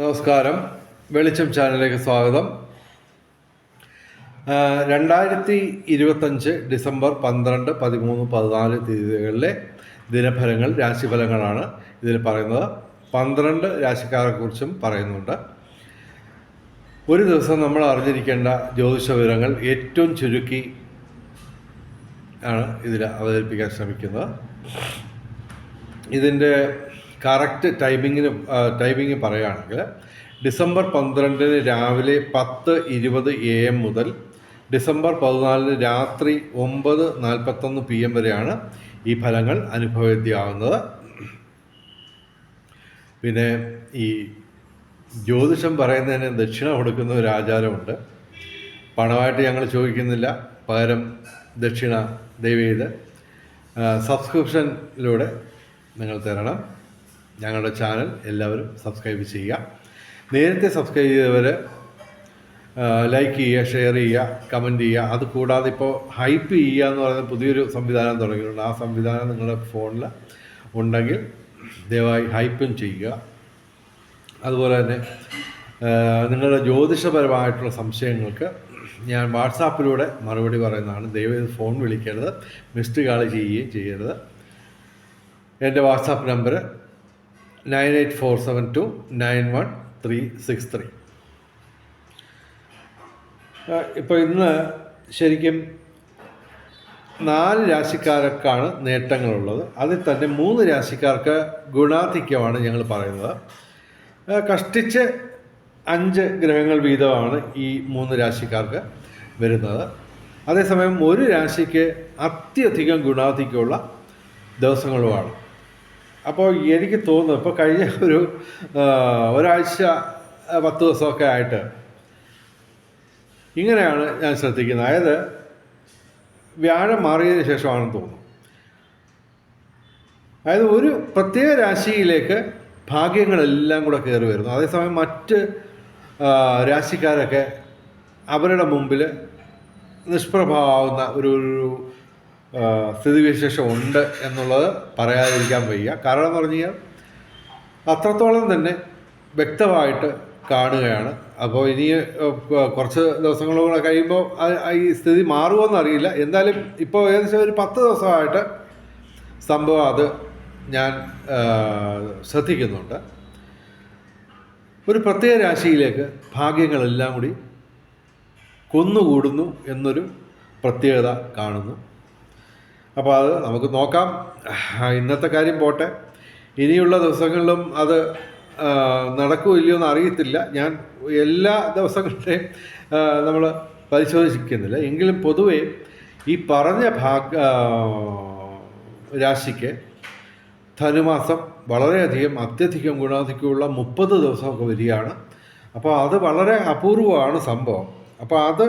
നമസ്കാരം. വെളിച്ചം ചാനലിലേക്ക് സ്വാഗതം. രണ്ടായിരത്തി ഇരുപത്തഞ്ച് ഡിസംബർ പന്ത്രണ്ട് പതിമൂന്ന് പതിനാല് തീയതികളിലെ ദിനഫലങ്ങൾ രാശിഫലങ്ങളാണ് ഇതിൽ പറയുന്നത്. പന്ത്രണ്ട് രാശിക്കാരെക്കുറിച്ചും പറയുന്നുണ്ട്. ഒരു ദിവസം നമ്മൾ അറിഞ്ഞിരിക്കേണ്ട ജ്യോതിഷ വിവരങ്ങൾ ഏറ്റവും ചുരുക്കി ആണ് ഇതിൽ അവതരിപ്പിക്കാൻ ശ്രമിക്കുന്നത്. ഇതിന്റെ കറക്റ്റ് ടൈമിങ്ങിന് ടൈമിങ് പറയുകയാണെങ്കിൽ ഡിസംബർ പന്ത്രണ്ടിന് രാവിലെ പത്ത് ഇരുപത് എ എം മുതൽ ഡിസംബർ പതിനാലിന് രാത്രി ഒമ്പത് നാൽപ്പത്തൊന്ന് പി എം വരെയാണ് ഈ ഫലങ്ങൾ അനുഭവവേദ്യമാകുന്നത് പിന്നെ ഈ ജ്യോതിഷം പറയുന്നതിന് ദക്ഷിണ കൊടുക്കുന്ന ഒരു ആചാരമുണ്ട്. പണമായിട്ട് ഞങ്ങൾ ചോദിക്കുന്നില്ല. പകരം ദക്ഷിണ ദൈവീത് സബ്സ്ക്രിപ്ഷനിലൂടെ നിങ്ങൾ തരണം. ഞങ്ങളുടെ ചാനൽ എല്ലാവരും സബ്സ്ക്രൈബ് ചെയ്യുക. നേരത്തെ സബ്സ്ക്രൈബ് ചെയ്തവർ ലൈക്ക് ചെയ്യുക ഷെയർ ചെയ്യുക കമന്റ് ചെയ്യുക. അത് കൂടാതെ ഇപ്പോൾ ഹൈപ്പ് ചെയ്യുക എന്ന് പറയുന്ന പുതിയൊരു സംവിധാനം തുടങ്ങിയിട്ടുണ്ട്. ആ സംവിധാനം നിങ്ങളുടെ ഫോണിൽ ഉണ്ടെങ്കിൽ ദയവായി ഹൈപ്പും ചെയ്യുക. അതുപോലെ തന്നെ നിങ്ങളുടെ ജ്യോതിഷപരമായിട്ടുള്ള സംശയങ്ങൾക്ക് ഞാൻ വാട്സാപ്പിലൂടെ മറുപടി പറയുന്നതാണ്. ദയവായി ഫോൺ വിളിക്കരുത്. മിസ്ഡ് കാൾ ചെയ്യുകയും ചെയ്യരുത്. എന്റെ WhatsApp number nine eight four seven two nine one three six three. ഇപ്പോൾ ഇന്ന് ശരിക്കും നാല് രാശിക്കാർക്കാണ് നേട്ടങ്ങളുള്ളത്. അതിൽ തന്നെ മൂന്ന് രാശിക്കാർക്ക് ഗുണാധിക്യമാണ് ഞങ്ങൾ പറയുന്നത്. കഷ്ടിച്ച് അഞ്ച് ഗ്രഹങ്ങൾ വീതമാണ് ഈ മൂന്ന് രാശിക്കാർക്ക് വരുന്നത്. അതേസമയം ഒരു രാശിക്ക് അത്യധികം ഗുണാധിക്യമുള്ള ദിവസങ്ങളുമാണ്. അപ്പോൾ എനിക്ക് തോന്നുന്നു ഇപ്പോൾ കഴിഞ്ഞ ഒരു ഒരാഴ്ച പത്ത് ദിവസമൊക്കെ ആയിട്ട് ഇങ്ങനെയാണ് ഞാൻ ശ്രദ്ധിക്കുന്നത്. അതായത് വ്യാഴം മാറിയതിന് ശേഷമാണെന്ന് തോന്നുന്നു. അതായത് ഒരു പ്രത്യേക രാശിയിലേക്ക് ഭാഗ്യങ്ങളെല്ലാം കൂടെ കയറി വരുന്നു. അതേസമയം മറ്റ് രാശിക്കാരൊക്കെ അവരുടെ മുമ്പിൽ നിഷ്പ്രഭാവുന്ന ഒരു സ്ഥിതിവിശേഷം ഉണ്ട് എന്നുള്ളത് പറയാതിരിക്കാൻ വയ്യ. കാരണം എന്ന് പറഞ്ഞു കഴിഞ്ഞാൽ അത്രത്തോളം തന്നെ വ്യക്തമായിട്ട് കാണുകയാണ്. അപ്പോൾ ഇനി കുറച്ച് ദിവസങ്ങളും കൂടെ കഴിയുമ്പോൾ ഈ സ്ഥിതി മാറുമോ അറിയില്ല എന്തായാലും ഇപ്പോൾ ഏകദേശം ഒരു പത്ത് ദിവസമായിട്ട് സംഭവം അത് ഞാൻ ശ്രദ്ധിക്കുന്നുണ്ട്. ഒരു പ്രത്യേക രാശിയിലേക്ക് ഭാഗ്യങ്ങളെല്ലാം കൂടി കൊന്നുകൂടുന്നു എന്നൊരു പ്രത്യേകത കാണുന്നു. അപ്പോൾ അത് നമുക്ക് നോക്കാം. ഇന്നത്തെ കാര്യം പോട്ടെ. ഇനിയുള്ള ദിവസങ്ങളിലും അത് നടക്കുമോ ഇല്ലയോ എന്ന് അറിയത്തില്ല. ഞാൻ എല്ലാ ദിവസങ്ങളുടെയും നമ്മൾ പരിശോധിക്കുന്നില്ല എങ്കിലും പൊതുവേ ഈ പറഞ്ഞ ഭാഗ രാശിക്ക് ധനുമാസം വളരെയധികം അത്യധികം ഗുണാധിക്യമുള്ള മുപ്പത് ദിവസമൊക്കെ വരികയാണ്. അപ്പോൾ അത് വളരെ അപൂർവമാണ് സംഭവം. അപ്പോൾ അത്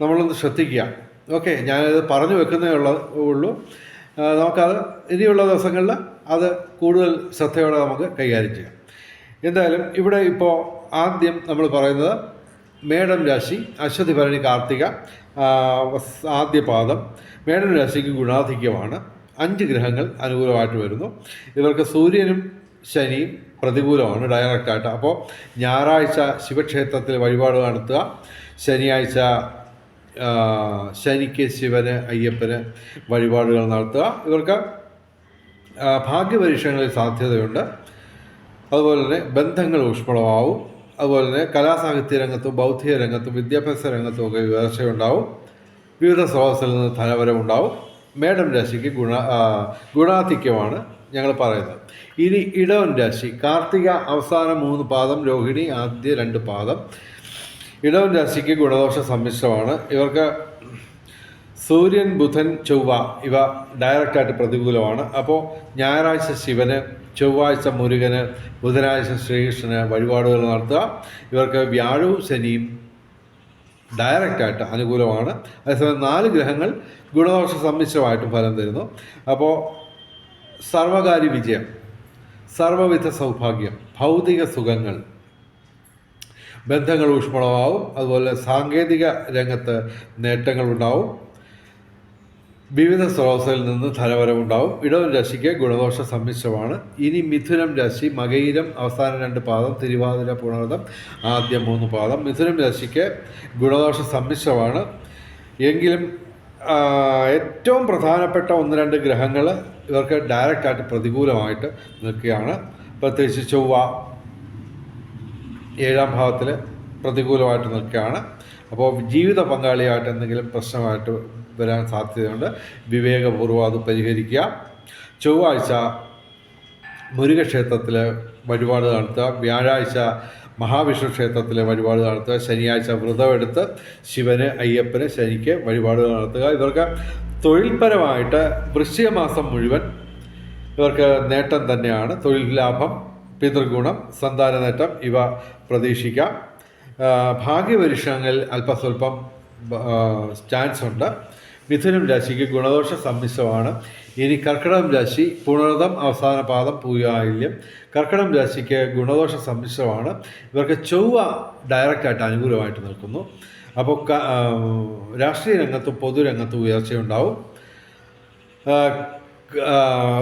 നമ്മളൊന്ന് ശ്രദ്ധിക്കുക. ഓക്കെ ഞാനത് പറഞ്ഞു വെക്കുന്നേ ഉള്ള ഉള്ളൂ. നമുക്കത് ഇനിയുള്ള ദിവസങ്ങളിൽ അത് കൂടുതൽ ശ്രദ്ധയോടെ നമുക്ക് കൈകാര്യം ചെയ്യാം. എന്തായാലും ഇവിടെ ഇപ്പോൾ ആദ്യം നമ്മൾ പറയുന്നത് മേടം രാശി അശ്വതി ഭരണി കാർത്തിക ആദ്യ പാദം. മേടം രാശിക്ക് ഗുണാധിക്യമാണ്. അഞ്ച് ഗ്രഹങ്ങൾ അനുകൂലമായിട്ട് വരുന്നു. ഇവർക്ക് സൂര്യനും ശനിയും പ്രതികൂലമാണ് ഡയറക്റ്റായിട്ട് അപ്പോൾ ഞായറാഴ്ച ശിവക്ഷേത്രത്തിൽ വഴിപാട് നടത്തുക ശനിയാഴ്ച ശനിക്ക് ശിവന് അയ്യപ്പന് വഴിപാടുകൾ നടത്തുക. ഇവർക്ക് ഭാഗ്യപരീക്ഷങ്ങളിൽ സാധ്യതയുണ്ട്. അതുപോലെ തന്നെ ബന്ധങ്ങൾ ഊഷ്മളമാവും. അതുപോലെ തന്നെ കലാസാഹിത്യ രംഗത്തും ബൗദ്ധിക രംഗത്തും വിദ്യാഭ്യാസ രംഗത്തും ഒക്കെ ഉയർച്ചയുണ്ടാവും വിവിധ സ്രോതസ്സിൽ നിന്ന് ധനപരമുണ്ടാവും മേഡം രാശിക്ക് ഗുണ ഗുണാധിക്യമാണ് ഞങ്ങൾ പറയുന്നത്. ഇനി ഇടവൻ രാശി കാർത്തിക അവസാന മൂന്ന് പാദം രോഹിണി ആദ്യ രണ്ട് പാദം. ഇടവൻ രാശിക്ക് ഗുണദോഷ സമ്മിശ്രമാണ്. ഇവർക്ക് സൂര്യൻ ബുധൻ ചൊവ്വ ഇവ ഡയറക്റ്റായിട്ട് പ്രതികൂലമാണ്. അപ്പോൾ ഞായറാഴ്ച ശിവന് ചൊവ്വാഴ്ച മുരുകന് ബുധനാഴ്ച ശ്രീകൃഷ്ണന് വഴിപാടുകൾ നടത്തുക. ഇവർക്ക് വ്യാഴവും ശനിയും ഡയറക്റ്റായിട്ട് അനുകൂലമാണ്. അതേസമയം നാല് ഗ്രഹങ്ങൾ ഗുണദോഷ സമ്മിശ്രമായിട്ട് ഫലം തരുന്നു. അപ്പോൾ സർവകാര്യ വിജയം സർവവിധ സൗഭാഗ്യം ഭൗതിക സുഖങ്ങൾ ബന്ധങ്ങൾ ഊഷ്മളമാവും. അതുപോലെ സാങ്കേതിക രംഗത്ത് നേട്ടങ്ങളുണ്ടാവും. വിവിധ സ്രോതസ്സിൽ നിന്ന് ധനവരവുണ്ടാവും. ഇടവൻ രാശിക്ക് ഗുണദോഷ സമ്മിശ്രമാണ്. ഇനി മിഥുനം രാശി മകയിരം അവസാന രണ്ട് പാദം തിരുവാതിര പുണർതം ആദ്യ മൂന്ന് പാദം. മിഥുനം രാശിക്ക് ഗുണദോഷ സമ്മിശ്രമാണ്. എങ്കിലും ഏറ്റവും പ്രധാനപ്പെട്ട ഒന്ന് രണ്ട് ഗ്രഹങ്ങൾ ഇവർക്ക് ഡയറക്റ്റായിട്ട് പ്രതികൂലമായിട്ട് നിൽക്കുകയാണ്. പ്രത്യേകിച്ച് ചൊവ്വ ഏഴാം ഭാവത്തിൽ പ്രതികൂലമായിട്ട് നിൽക്കുകയാണ്. അപ്പോൾ ജീവിത പങ്കാളിയായിട്ട് എന്തെങ്കിലും പ്രശ്നമായിട്ട് വരാൻ സാധ്യതയുണ്ട്. വിവേകപൂർവം അത് പരിഹരിക്കുക. ചൊവ്വാഴ്ച മുരുകക്ഷേത്രത്തിൽ വഴിപാട് നടത്തുക. വ്യാഴാഴ്ച മഹാവിഷ്ണു ക്ഷേത്രത്തിലെ വഴിപാട് നടത്തുക. ശനിയാഴ്ച വ്രതമെടുത്ത് ശിവന് അയ്യപ്പന് ശനിക്ക് വഴിപാട് നടത്തുക. ഇവർക്ക് തൊഴിൽപരമായിട്ട് വൃശ്ചിക മാസം മുഴുവൻ ഇവർക്ക് നേട്ടം തന്നെയാണ്. തൊഴിൽ ലാഭം പിതൃഗുണം സന്താന നേട്ടം ഇവ പ്രതീക്ഷിക്കാം. ഭാഗ്യപരീക്ഷണങ്ങളിൽ അല്പസ്വല്പം ചാൻസ് ഉണ്ട് മിഥുനം രാശിക്ക് ഗുണദോഷ സമ്മിശ്രമാണ്. ഇനി കർക്കിടകം രാശി പുണർതം അവസാന പാദം പൂയായില്യം കർക്കിടകം രാശിക്ക് ഗുണദോഷ സമ്മിശ്രമാണ്. ഇവർക്ക് ചൊവ്വ ഡയറക്റ്റായിട്ട് അനുകൂലമായിട്ട് നിൽക്കുന്നു. അപ്പോൾ രാഷ്ട്രീയ രംഗത്തും പൊതുരംഗത്തും ഉയർച്ചയുണ്ടാവും.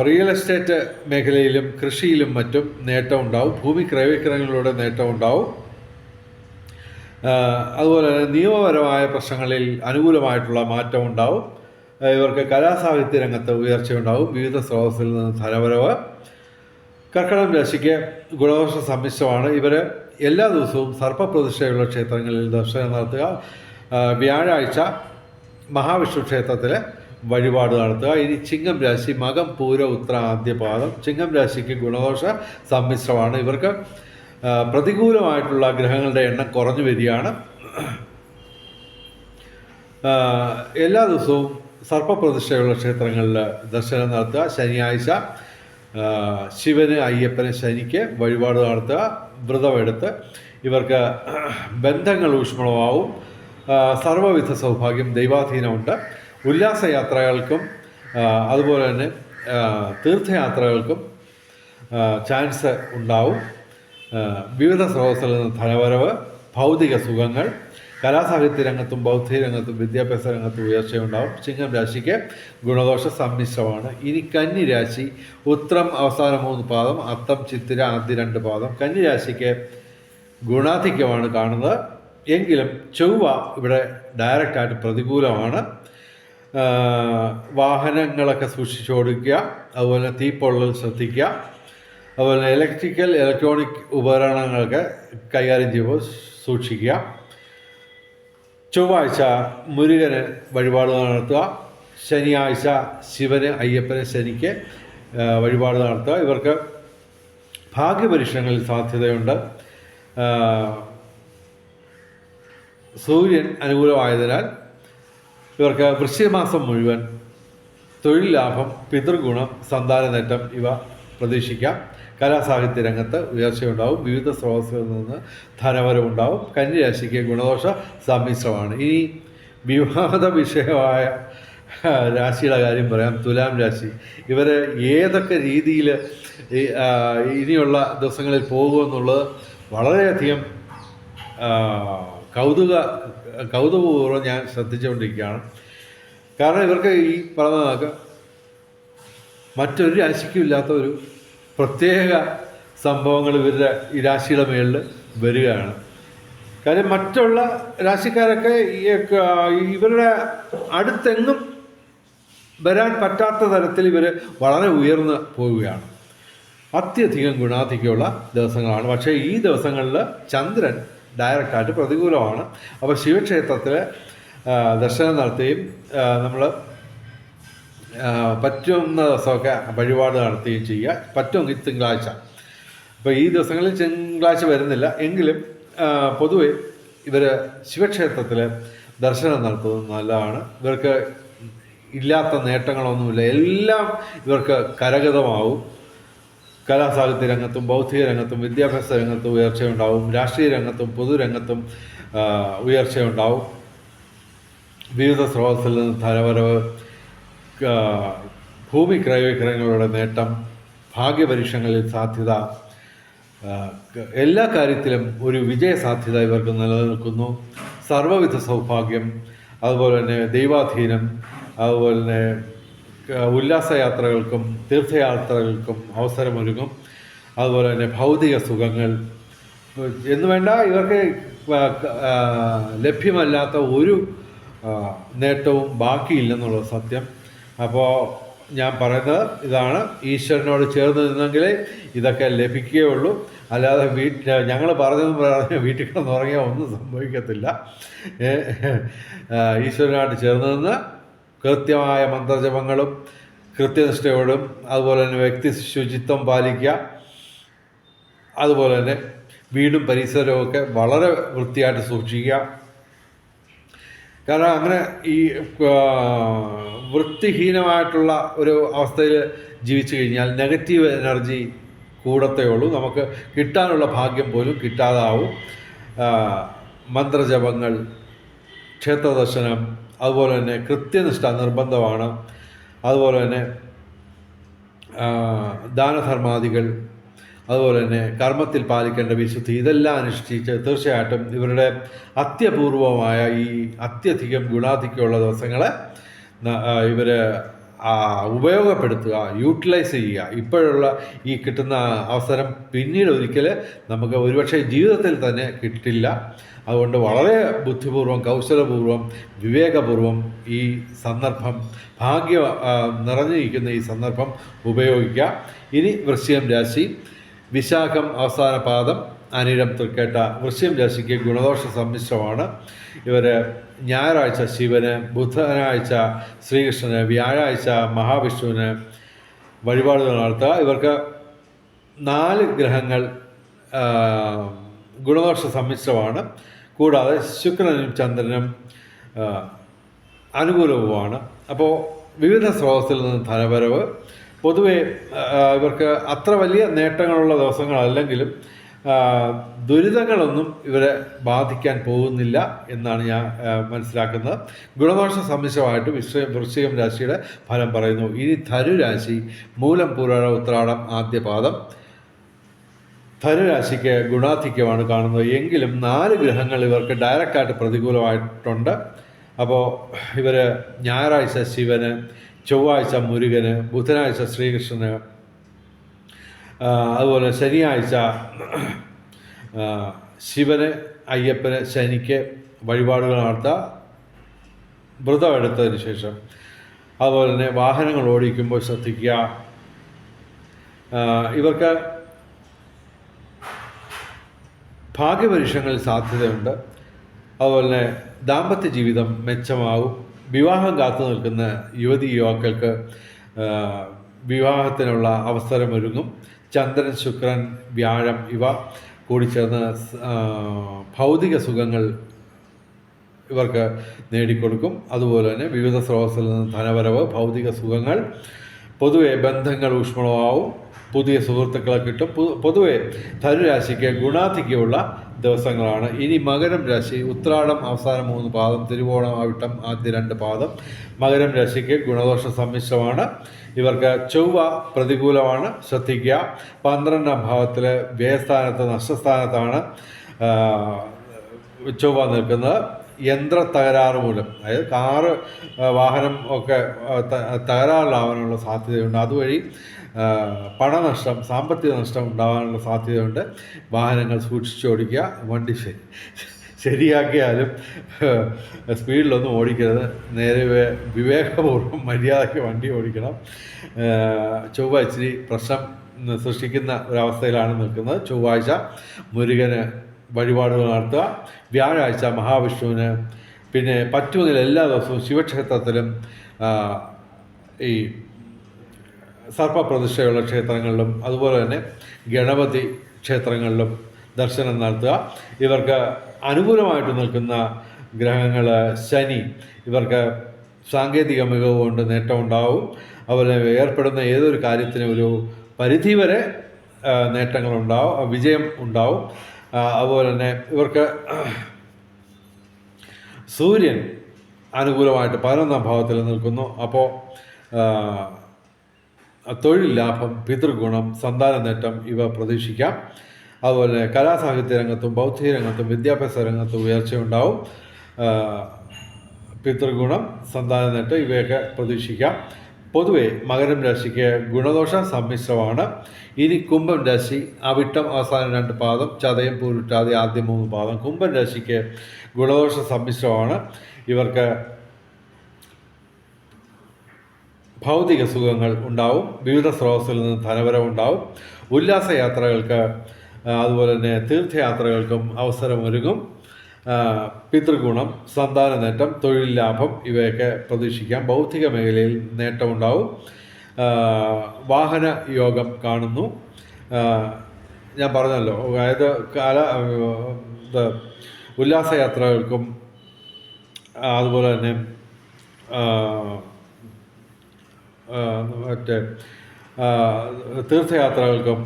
റിയൽ എസ്റ്റേറ്റ് മേഖലയിലും കൃഷിയിലും മറ്റും നേട്ടം ഉണ്ടാവും. ഭൂമി ക്രയവിക്രയങ്ങളിലൂടെ നേട്ടം ഉണ്ടാവും. അതുപോലെ തന്നെ നിയമപരമായ പ്രശ്നങ്ങളിൽ അനുകൂലമായിട്ടുള്ള മാറ്റം ഉണ്ടാവും. ഇവർക്ക് കലാസാഹിത്യ രംഗത്ത് ഉയർച്ചയുണ്ടാവും വിവിധ സ്രോതസ്സിൽ നിന്ന് ധനവരവ് കർക്കടം രാശിക്ക് ഗുണദോഷ സമ്മിശ്രമാണ്. ഇവർ എല്ലാ ദിവസവും സർപ്പപ്രതിഷ്ഠയുള്ള ക്ഷേത്രങ്ങളിൽ ദർശനം നടത്തുക. വ്യാഴാഴ്ച മഹാവിഷ്ണു ക്ഷേത്രത്തിൽ വഴിപാട് നടത്തുക. ഇനി ചിങ്ങം രാശി മകം പൂര ഉത്ര ആദ്യപാദം. ചിങ്ങം രാശിക്ക് ഗുണദോഷ സമ്മിശ്രമാണ്. ഇവർക്ക് പ്രതികൂലമായിട്ടുള്ള ഗ്രഹങ്ങളുടെ എണ്ണം കുറഞ്ഞു വരികയാണ്. എല്ലാ ദിവസവും സർപ്പപ്രതിഷ്ഠയുള്ള ക്ഷേത്രങ്ങളിൽ ദർശനം നടത്തുക. ശനിയാഴ്ച ശിവന് അയ്യപ്പന് ശനിക്ക് വഴിപാട് നടത്തുക. വ്രതമെടുത്ത് ഇവർക്ക് ബന്ധങ്ങൾ ഊഷ്മളമാവും. സർവവിധ സൗഭാഗ്യം ദൈവാധീനമുണ്ട്. ഉല്ലാസയാത്രകൾക്കും അതുപോലെ തന്നെ തീർത്ഥയാത്രകൾക്കും ചാൻസ് ഉണ്ടാവും. വിവിധ സ്രോതസ്സിൽ നിന്ന് ധനവരവ് ഭൗതിക സുഖങ്ങൾ കലാസാഹിത്യ രംഗത്തും ബൗദ്ധിക രംഗത്തും വിദ്യാഭ്യാസ രംഗത്തും ഉയർച്ചയുണ്ടാവും ചിങ്ങം രാശിക്ക് ഗുണദോഷ സമ്മിശ്രമാണ്. ഇനി കന്നി രാശി ഉത്രം അവസാന മൂന്ന് പാദം അത്തം ചിത്തിര ആദ്യ രണ്ട് പാദം. കന്നി രാശിക്ക് ഗുണാധിക്യമാണ് കാണുന്നത്. എങ്കിലും ചൊവ്വ ഇവിടെ ഡയറക്റ്റായിട്ട് പ്രതികൂലമാണ്. വാഹനങ്ങളൊക്കെ സൂക്ഷിച്ചോടിക്കുക അതുപോലെ തീപ്പൊള്ളൽ ശ്രദ്ധിക്കുക അതുപോലെ ഇലക്ട്രിക്കൽ ഇലക്ട്രോണിക് ഉപകരണങ്ങളൊക്കെ കൈകാര്യം ചെയ്യുമ്പോൾ സൂക്ഷിക്കുക. ചൊവ്വാഴ്ച മുരുകന് വഴിപാട് നടത്തുക. ശനിയാഴ്ച ശിവന് അയ്യപ്പന് ശനിക്ക് വഴിപാട് നടത്തുക. ഇവർക്ക് ഭാഗ്യപരീക്ഷണങ്ങളിൽ സാധ്യതയുണ്ട്. സൂര്യൻ അനുകൂലമായതിനാൽ ഇവർക്ക് വൃശ്ചികമാസം മുഴുവൻ തൊഴിൽ ലാഭം പിതൃഗുണം സന്താന നേട്ടം ഇവ പ്രതീക്ഷിക്കാം. കലാസാഹിത്യ രംഗത്ത് ഉയർച്ചയുണ്ടാവും. വിവിധ സ്രോതസ്സുകളിൽ നിന്ന് ധനവരവുണ്ടാവും. കന്യരാശിക്ക് ഗുണദോഷ സമ്മിശ്രമാണ്. ഇനി വിവാദ വിഷയമായ രാശിയുടെ കാര്യം പറയാം. തുലാം രാശി. ഇവർ ഏതൊക്കെ രീതിയിൽ ഇനിയുള്ള ദിവസങ്ങളിൽ പോകുമെന്നുള്ളത് വളരെയധികം കൗതുക കൗതുകപൂർവം ഞാൻ ശ്രദ്ധിച്ചുകൊണ്ടിരിക്കുകയാണ്. കാരണം ഇവർക്ക് ഈ പറഞ്ഞതൊക്കെ മറ്റൊരു രാശിക്കും ഇല്ലാത്ത ഒരു പ്രത്യേക സംഭവങ്ങൾ ഇവരുടെ ഈ രാശിയുടെ മേളിൽ വരികയാണ്. കാര്യം മറ്റുള്ള രാശിക്കാരൊക്കെ ഇവരുടെ അടുത്തെങ്ങും വരാൻ പറ്റാത്ത തരത്തിൽ ഇവർ വളരെ ഉയർന്ന് പോവുകയാണ്. അത്യധികം ഗുണാധിക്യമുള്ള ദിവസങ്ങളാണ്. പക്ഷേ ഈ ദിവസങ്ങളിൽ ചന്ദ്രൻ ഡയറക്റ്റായിട്ട് പ്രതികൂലമാണ്. അപ്പോൾ ശിവക്ഷേത്രത്തിൽ ദർശനം നടത്തുകയും നമ്മൾ പറ്റുന്ന ദിവസമൊക്കെ വഴിപാട് നടത്തുകയും ചെയ്യുക. പറ്റുമെങ്കിൽ തിങ്കളാഴ്ച. അപ്പോൾ ഈ ദിവസങ്ങളിൽ തിങ്കളാഴ്ച വരുന്നില്ല. എങ്കിലും പൊതുവെ ഇവർ ശിവക്ഷേത്രത്തിൽ ദർശനം നടത്തുന്നത് നല്ലതാണ്. ഇവർക്ക് ഇല്ലാത്ത നേട്ടങ്ങളൊന്നുമില്ല. എല്ലാം ഇവർക്ക് കരഗതമാവും. കലാസാഹിത്യ രംഗത്തും ബൗദ്ധിക രംഗത്തും വിദ്യാഭ്യാസ രംഗത്തും ഉയർച്ചയുണ്ടാവും. രാഷ്ട്രീയ രംഗത്തും പൊതുരംഗത്തും ഉയർച്ചയുണ്ടാവും. വിവിധ സ്രോതസ്സിൽ നിന്ന് ധനവരവ് ഭൂമി ക്രയവിക്രയങ്ങളുടെ നേട്ടം ഭാഗ്യപരീക്ഷങ്ങളിൽ സാധ്യത എല്ലാ കാര്യത്തിലും ഒരു വിജയ സാധ്യത ഇവർക്ക് നിലനിൽക്കുന്നു. സർവവിധ സൗഭാഗ്യം അതുപോലെ തന്നെ ദൈവാധീനം അതുപോലെ തന്നെ ഉല്ലാസയാത്രകൾക്കും തീർത്ഥയാത്രകൾക്കും അവസരമൊരുങ്ങും അതുപോലെ തന്നെ ഭൗതിക സുഖങ്ങൾ. എന്ന് വേണ്ട ഇവർക്ക് ലഭ്യമല്ലാത്ത ഒരു നേട്ടവും ബാക്കിയില്ലെന്നുള്ളത് സത്യം. അപ്പോൾ ഞാൻ പറയുന്നത് ഇതാണ്. ഈശ്വരനോട് ചേർന്ന് നിന്നെങ്കിലേ ഇതൊക്കെ ലഭിക്കുകയുള്ളൂ. അല്ലാതെ വീട്ടിൽ ഞങ്ങൾ പറഞ്ഞതെന്ന് പറഞ്ഞാൽ വീട്ടിൽ കിടന്നുറങ്ങിയാൽ ഒന്നും സംഭവിക്കത്തില്ല. ഈശ്വരനായിട്ട് ചേർന്ന് നിന്ന് കൃത്യമായ മന്ത്രജപങ്ങളും കൃത്യനിഷ്ഠയോടും അതുപോലെ തന്നെ വ്യക്തി ശുചിത്വം പാലിക്കുക അതുപോലെ തന്നെ വീടും പരിസരവുമൊക്കെ വളരെ വൃത്തിയായിട്ട് സൂക്ഷിക്കുക. കാരണം അങ്ങനെ ഈ വൃത്തിഹീനമായിട്ടുള്ള ഒരു അവസ്ഥയിൽ ജീവിച്ചു കഴിഞ്ഞാൽ നെഗറ്റീവ് എനർജി കൂടത്തേ ഉള്ളൂ. നമുക്ക് കിട്ടാനുള്ള ഭാഗ്യം പോലും കിട്ടാതാവും. മന്ത്രജപങ്ങൾ ക്ഷേത്രദർശനം അതുപോലെ തന്നെ കൃത്യനിഷ്ഠ നിർബന്ധമാണ് അതുപോലെ തന്നെ ദാനധർമാദികൾ. അതുപോലെ തന്നെ കർമ്മത്തിൽ പാലിക്കേണ്ട വിശുദ്ധി. ഇതെല്ലാം അനുഷ്ഠിച്ച് തീർച്ചയായിട്ടും ഇവരുടെ അത്യപൂർവമായ ഈ അത്യധികം ഗുണാധിക്യമുള്ള ദിവസങ്ങളെ ഇവർ ഉപയോഗപ്പെടുത്തുക യൂട്ടിലൈസ് ചെയ്യുക. ഇപ്പോഴുള്ള ഈ കിട്ടുന്ന അവസരം പിന്നീട് ഒരിക്കൽ നമുക്ക് ഒരുപക്ഷെ ജീവിതത്തിൽ തന്നെ കിട്ടില്ല. അതുകൊണ്ട് വളരെ ബുദ്ധിപൂർവം കൗശലപൂർവം വിവേകപൂർവം ഈ സന്ദർഭം ഭാഗ്യ നിറഞ്ഞിരിക്കുന്ന ഈ സന്ദർഭം ഉപയോഗിക്കുക. ഇനി വൃശ്ചികം രാശി വിശാഖം അവസാന പാദം അനിഴം തൃക്കേട്ട വൃശ്യം രാശിക്ക് ഗുണദോഷ സമ്മിശ്രമാണ്. ഇവർ ഞായറാഴ്ച ശിവന് ബുധനാഴ്ച ശ്രീകൃഷ്ണന് വ്യാഴാഴ്ച മഹാവിഷ്ണുവിന് വഴിപാടുകൾ നടത്തുക. ഇവർക്ക് നാല് ഗ്രഹങ്ങൾ ഗുണദോഷ സമ്മിശ്രമാണ്. കൂടാതെ ശുക്രനും ചന്ദ്രനും അനുകൂലവുമാണ്. അപ്പോൾ വിവിധ സ്രോതസ്സിൽ നിന്ന് ധനവരവ്. പൊതുവെ ഇവർക്ക് അത്ര വലിയ നേട്ടങ്ങളുള്ള ദിവസങ്ങളല്ലെങ്കിലും ദുരിതങ്ങളൊന്നും ഇവരെ ബാധിക്കാൻ പോകുന്നില്ല എന്നാണ് ഞാൻ മനസ്സിലാക്കുന്നത്. ഗുണദോഷ സമ്മിശ്രമായിട്ട് വിശ്വ വൃശ്ചികം രാശിയുടെ ഫലം പറയുന്നു. ഇനി ധനുരാശി മൂലം പൂരാട ഉത്രാടം ആദ്യപാദം ധനുരാശിക്ക് ഗുണാധിക്യമാണ് കാണുന്നത്. എങ്കിലും നാല് ഗ്രഹങ്ങൾ ഇവർക്ക് ഡയറക്റ്റായിട്ട് പ്രതികൂലമായിട്ടുണ്ട്. അപ്പോൾ ഇവർ ഞായറാഴ്ച ശിവന് ചൊവ്വാഴ്ച മുരുകന് ബുധനാഴ്ച ശ്രീകൃഷ്ണന് അതുപോലെ ശനിയാഴ്ച ശിവന് അയ്യപ്പന് ശനിക്ക് വഴിപാടുകൾ നടത്തുക വ്രതം എടുത്തതിന് ശേഷം. അതുപോലെ തന്നെ വാഹനങ്ങൾ ഓടിക്കുമ്പോൾ ശ്രദ്ധിക്കുക. ഇവർക്ക് ഭാഗ്യപരീക്ഷങ്ങളിൽ സാധ്യതയുണ്ട്. അതുപോലെ തന്നെ ദാമ്പത്യ ജീവിതം മെച്ചമാകും. വിവാഹം കാത്തു നിൽക്കുന്ന യുവതി യുവാക്കൾക്ക് വിവാഹത്തിനുള്ള അവസരമൊരുങ്ങും ചന്ദ്രൻ ശുക്രൻ വ്യാഴം ഇവ കൂടി ചേർന്ന് ഭൗതിക സുഖങ്ങൾ ഇവർക്ക് നേടിക്കൊടുക്കും. അതുപോലെ തന്നെ വിവിധ സ്രോതസ്സിൽ നിന്ന് ധനവരവ് ഭൗതിക സുഖങ്ങൾ പൊതുവെ ബന്ധങ്ങൾ ഊഷ്മളമാവും. പുതിയ സുഹൃത്തുക്കളെ കിട്ടും. പൊതുവെ ധനുരാശിക്ക് ഗുണാധിക്യമുള്ള ദിവസങ്ങളാണ്. ഇനി മകരം രാശി ഉത്രാടം അവസാന മൂന്ന് പാദം തിരുവോണം ആവിട്ടം ആദ്യ രണ്ട് പാദം മകരം രാശിക്ക് ഗുണദോഷ സമ്മിശ്രമാണ്. ഇവർക്ക് ചൊവ്വ പ്രതികൂലമാണ് ശ്രദ്ധിക്കുക. പന്ത്രണ്ടാം ഭാവത്തിൽ വ്യയസ്ഥാനത്ത് നഷ്ടസ്ഥാനത്താണ് ചൊവ്വ നിൽക്കുന്നത്. യന്ത്ര തകരാറ് മൂലം അതായത് കാറ് വാഹനം ഒക്കെ തകരാറിലാവാനുള്ള സാധ്യതയുണ്ട്. അതുവഴി പണനഷ്ടം സാമ്പത്തിക നഷ്ടം ഉണ്ടാകാനുള്ള സാധ്യതയുണ്ട്. വാഹനങ്ങൾ സൂക്ഷിച്ചോടിക്കുക വണ്ടി ശരി ശരിയാക്കിയാലും സ്പീഡിലൊന്നും ഓടിക്കരുത്. നേരെ വിവേകപൂർവം മര്യാദയ്ക്ക് വണ്ടി ഓടിക്കണം. ചൊവ്വ ഇച്ചിരി പ്രശ്നം സൃഷ്ടിക്കുന്ന ഒരവസ്ഥയിലാണ് നിൽക്കുന്നത്. ചൊവ്വാഴ്ച മുരുകന് വഴിപാടുകൾ നടത്തുക. വ്യാഴാഴ്ച മഹാവിഷ്ണുവിന് പിന്നെ പറ്റുമെങ്കിൽ എല്ലാ ദിവസവും ശിവക്ഷേത്രത്തിലും ഈ സർപ്പപ്രതിഷ്ഠയുള്ള ക്ഷേത്രങ്ങളിലും അതുപോലെ തന്നെ ഗണപതി ക്ഷേത്രങ്ങളിലും ദർശനം നടത്തുക. ഇവർക്ക് അനുകൂലമായിട്ട് നിൽക്കുന്ന ഗ്രഹങ്ങൾ ശനി. ഇവർക്ക് സാങ്കേതിക മികവ് കൊണ്ട് നേട്ടമുണ്ടാവും അതുപോലെ ഏർപ്പെടുന്ന ഏതൊരു കാര്യത്തിനും ഒരു പരിധി വരെ നേട്ടങ്ങളുണ്ടാവും വിജയം ഉണ്ടാവും. അതുപോലെ തന്നെ ഇവർക്ക് സൂര്യൻ അനുകൂലമായിട്ട് പതിനൊന്നാം ഭാവത്തിൽ നിൽക്കുന്നു. അപ്പോൾ തൊഴിൽ ലാഭം പിതൃഗുണം സന്താന നേട്ടം ഇവ പ്രതീക്ഷിക്കാം. അതുപോലെ കലാസാഹിത്യ രംഗത്തും ബൗദ്ധിക രംഗത്തും വിദ്യാഭ്യാസ രംഗത്തും ഉയർച്ചയുണ്ടാവും പിതൃഗുണം സന്താന നേട്ടം ഇവയൊക്കെ പ്രതീക്ഷിക്കാം. പൊതുവെ മകരം രാശിക്ക് ഗുണദോഷ സമ്മിശ്രമാണ്. ഇനി കുംഭം രാശി അവിട്ടം അവസാനം രണ്ട് പാദം ചതയം പൂരിട്ടാതെ ആദ്യം മൂന്ന് പാദം. കുംഭം രാശിക്ക് ഗുണദോഷ സമ്മിശ്രമാണ്. ഇവർക്ക് ഭൗതിക സുഖങ്ങൾ ഉണ്ടാവും. വിവിധ സ്രോതസ്സിൽ നിന്ന് ധനവരം ഉണ്ടാവും. ഉല്ലാസയാത്രകൾക്ക് അതുപോലെ തന്നെ തീർത്ഥയാത്രകൾക്കും അവസരമൊരുങ്ങും പിതൃഗുണം സന്താന നേട്ടം തൊഴിൽ ലാഭം ഇവയൊക്കെ പ്രതീക്ഷിക്കാം. ഭൗതിക മേഖലയിൽ നേട്ടമുണ്ടാവും വാഹന യോഗം കാണുന്നു. ഞാൻ പറഞ്ഞല്ലോ അതായത് കാല ഉല്ലാസയാത്രകൾക്കും അതുപോലെ തന്നെ മറ്റേ തീർത്ഥയാത്രകൾക്കും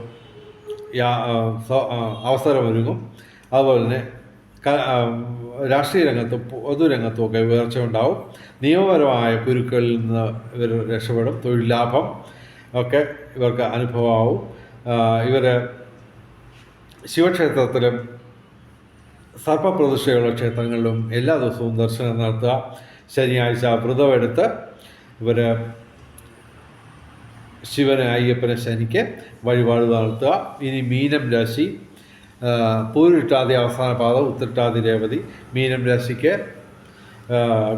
അവസരമൊരുങ്ങും. അതുപോലെ തന്നെ രാഷ്ട്രീയ രംഗത്തും പൊതുരംഗത്തും ഒക്കെ ഉയർച്ച ഉണ്ടാവും. നിയമപരമായ കുരുക്കളിൽ നിന്ന് ഇവർ രക്ഷപ്പെടും. തൊഴിൽ ലാഭം ഒക്കെ ഇവർക്ക് അനുഭവമാവും. ഇവർ ശിവക്ഷേത്രത്തിലും സർപ്പപ്രതിഷ്ഠയുള്ള ക്ഷേത്രങ്ങളിലും എല്ലാ ദിവസവും ദർശനം നടത്തുക. ശനിയാഴ്ച വ്രതമെടുത്ത് ഇവർ ശിവന് അയ്യപ്പനെ ശനിക്ക് വഴിപാട് നടത്തുക. ഇനി മീനം രാശി പൂരിട്ടാതി അവസാന പാത ഉത്തിട്ടാതി രേവതി. മീനം രാശിക്ക്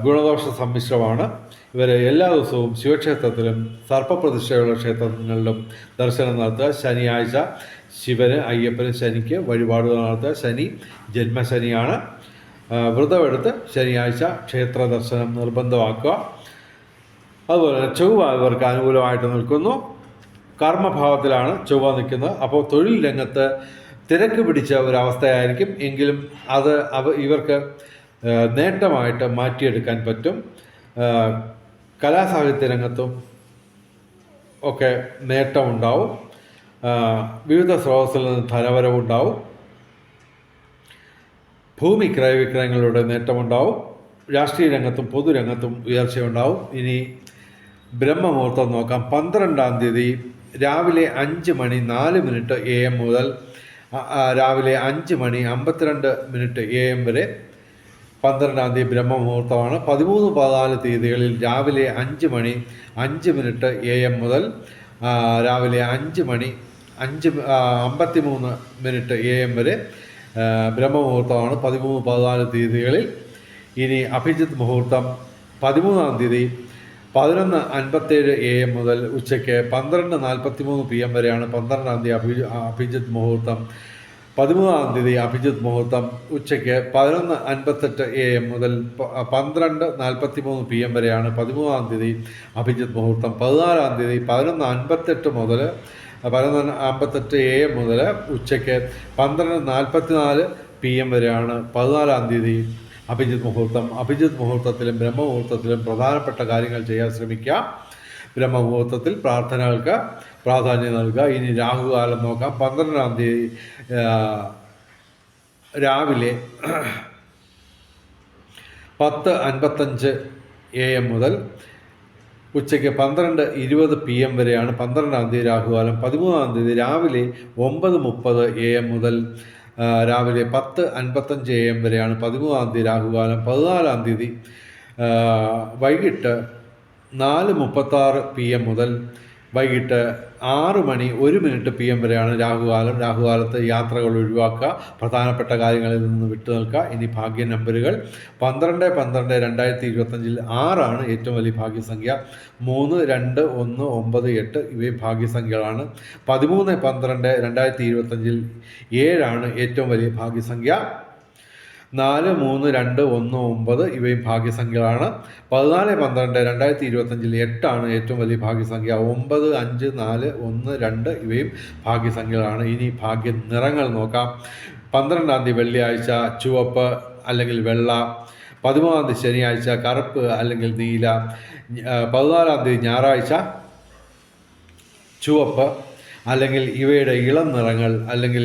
ഗുണദോഷ സമ്മിശ്രമാണ്. ഇവരെ എല്ലാ ദിവസവും ശിവക്ഷേത്രത്തിലും സർപ്പപ്രതിഷ്ഠയുള്ള ക്ഷേത്രങ്ങളിലും ദർശനം നടത്തുക. ശനിയാഴ്ച ശിവന് അയ്യപ്പന് ശനിക്ക് വഴിപാട് നടത്തുക. ശനി ജന്മശനിയാണ്. വ്രതമെടുത്ത് ശനിയാഴ്ച ക്ഷേത്ര ദർശനം നിർബന്ധമാക്കുക. അതുപോലെ തന്നെ ചൊവ്വ ഇവർക്ക് അനുകൂലമായിട്ട് നിൽക്കുന്നു. കർമ്മഭാവത്തിലാണ് ചൊവ്വ നിൽക്കുന്നത്. അപ്പോൾ തൊഴിൽ രംഗത്ത് തിരക്ക് പിടിച്ച ഒരവസ്ഥയായിരിക്കും. എങ്കിലും അത് അവ ഇവർക്ക് നേട്ടമായിട്ട് മാറ്റിയെടുക്കാൻ പറ്റും. കലാസാഹിത്യ രംഗത്തും ഒക്കെ നേട്ടമുണ്ടാവും. വിവിധ സ്രോതസ്സിൽ നിന്ന് ധനവരവുണ്ടാവും. ഭൂമി ക്രയവിക്രയങ്ങളുടെ നേട്ടമുണ്ടാവും. രാഷ്ട്രീയ രംഗത്തും പൊതുരംഗത്തും ഉയർച്ചയുണ്ടാവും. ഇനി ബ്രഹ്മമുഹൂർത്തം നോക്കാം. പന്ത്രണ്ടാം തീയതി രാവിലെ അഞ്ച് മണി നാല് മിനിറ്റ് എ എം മുതൽ രാവിലെ അഞ്ച് മണി അമ്പത്തിരണ്ട് മിനിറ്റ് എ എം വരെ പന്ത്രണ്ടാം തീയതി ബ്രഹ്മമുഹൂർത്തമാണ്. പതിമൂന്ന് പതിനാല് തീയതികളിൽ രാവിലെ അഞ്ച് മണി അഞ്ച് മിനിറ്റ് എ എം മുതൽ രാവിലെ അഞ്ച് മണി അഞ്ച് അമ്പത്തി മൂന്ന് മിനിറ്റ് എ എം വരെ ബ്രഹ്മമുഹൂർത്തമാണ്. പതിമൂന്ന് പതിനാല് തീയതികളിൽ ഇനി അഭിജിത് മുഹൂർത്തം. പതിമൂന്നാം തീയതി പതിനൊന്ന് അൻപത്തേഴ് എ എം മുതൽ ഉച്ചയ്ക്ക് പന്ത്രണ്ട് നാൽപ്പത്തി മൂന്ന് പി എം വരെയാണ് പന്ത്രണ്ടാം തീയതി അഭി അഭിജിത്ത് മുഹൂർത്തം. പതിമൂന്നാം തീയതി അഭിജിത്ത് മുഹൂർത്തം. ഉച്ചയ്ക്ക് പതിനൊന്ന് അൻപത്തെട്ട് എ എം മുതൽ പന്ത്രണ്ട് നാൽപ്പത്തി മൂന്ന് പി എം വരെയാണ് പതിമൂന്നാം തീയതി അഭിജിത്ത് മുഹൂർത്തം. പതിനാലാം തീയതി പതിനൊന്ന് അൻപത്തെട്ട് മുതൽ പതിനൊന്ന് അമ്പത്തെട്ട് എ എം മുതൽ ഉച്ചയ്ക്ക് പന്ത്രണ്ട് നാൽപ്പത്തി നാല് പി എം വരെയാണ് പതിനാലാം തീയതി അഭിജിത്ത് മുഹൂർത്തം അഭിജിത് മുഹൂർത്തത്തിലും ബ്രഹ്മമുഹൂർത്തത്തിലും പ്രധാനപ്പെട്ട കാര്യങ്ങൾ ചെയ്യാൻ ശ്രമിക്കുക ബ്രഹ്മമുഹൂർത്തത്തിൽ പ്രാർത്ഥനകൾക്ക് പ്രാധാന്യം നൽകുക. ഇനി രാഹുകാലം നോക്കാം. പന്ത്രണ്ടാം തീയതി രാവിലെ പത്ത് അൻപത്തഞ്ച് എ എം മുതൽ ഉച്ചയ്ക്ക് പന്ത്രണ്ട് ഇരുപത് പി എം വരെയാണ് പന്ത്രണ്ടാം തീയതി രാഹുകാലം. പതിമൂന്നാം തീയതി രാവിലെ ഒമ്പത് മുപ്പത് എ എം മുതൽ രാവിലെ പത്ത് അൻപത്തഞ്ച് എ എം വരെയാണ് പതിമൂന്നാം തീയതി രാഹുകാലം. പതിനാലാം തീയതി വൈകിട്ട് നാല് മുപ്പത്താറ് പി എം മുതൽ വൈകിട്ട് ആറ് മണി ഒരു മിനിറ്റ് പി എം വരെയാണ് രാഹുകാലം. രാഹുകാലത്ത് യാത്രകൾ ഒഴിവാക്കുക. പ്രധാനപ്പെട്ട കാര്യങ്ങളിൽ നിന്ന് വിട്ടു നിൽക്കുക ഇനി ഭാഗ്യ നമ്പറുകൾ പന്ത്രണ്ട് പന്ത്രണ്ട് രണ്ടായിരത്തി ഇരുപത്തഞ്ചിൽ ആറാണ് ഏറ്റവും വലിയ ഭാഗ്യസംഖ്യ. മൂന്ന് രണ്ട് ഒന്ന് ഒമ്പത് എട്ട് ഇവയും ഭാഗ്യസംഖ്യകളാണ്. പതിമൂന്ന് പന്ത്രണ്ട് രണ്ടായിരത്തി ഇരുപത്തഞ്ചിൽ ഏഴാണ് ഏറ്റവും വലിയ ഭാഗ്യസംഖ്യ. നാല് മൂന്ന് രണ്ട് ഒന്ന് ഒമ്പത് ഇവയും ഭാഗ്യസംഖ്യകളാണ്. പതിനാല് പന്ത്രണ്ട് രണ്ടായിരത്തി ഇരുപത്തഞ്ചിൽ എട്ടാണ് ഏറ്റവും വലിയ ഭാഗ്യസംഖ്യ. ഒമ്പത് അഞ്ച് നാല് ഒന്ന് രണ്ട് ഇവയും ഭാഗ്യസംഖ്യകളാണ്. ഇനി ഭാഗ്യ നിറങ്ങൾ നോക്കാം. പന്ത്രണ്ടാം തീയതി വെള്ളിയാഴ്ച ചുവപ്പ് അല്ലെങ്കിൽ വെള്ള. പതിമൂന്നാം തീയതി ശനിയാഴ്ച കറുപ്പ് അല്ലെങ്കിൽ നീല. പതിനാലാം തീയതി ഞായറാഴ്ച ചുവപ്പ് അല്ലെങ്കിൽ ഇവയുടെ ഇളം നിറങ്ങൾ അല്ലെങ്കിൽ